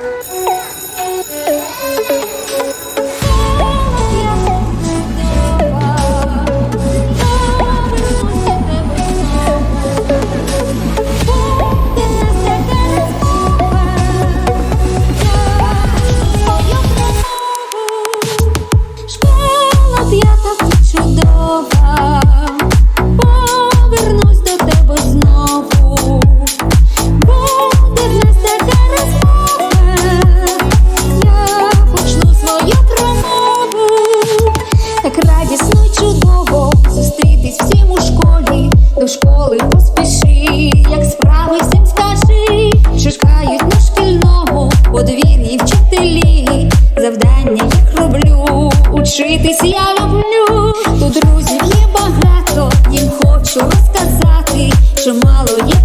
Música було чудово зустрітись всім у школі, до школи поспіши, як справи всім скажи, що чекають на шкільного, подвір'ї вчителі, завдання їх роблю, учитись я люблю, тут друзів є багато, їм хочу розказати, що мало є.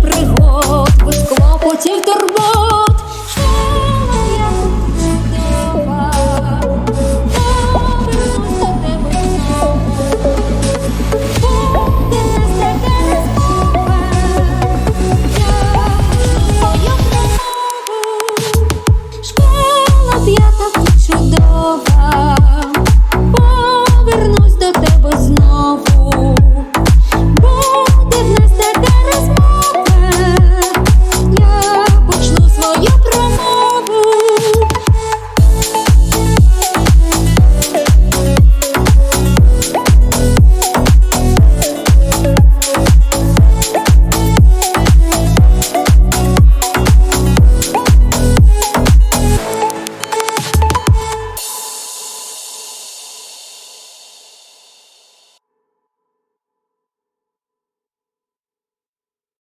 чудова.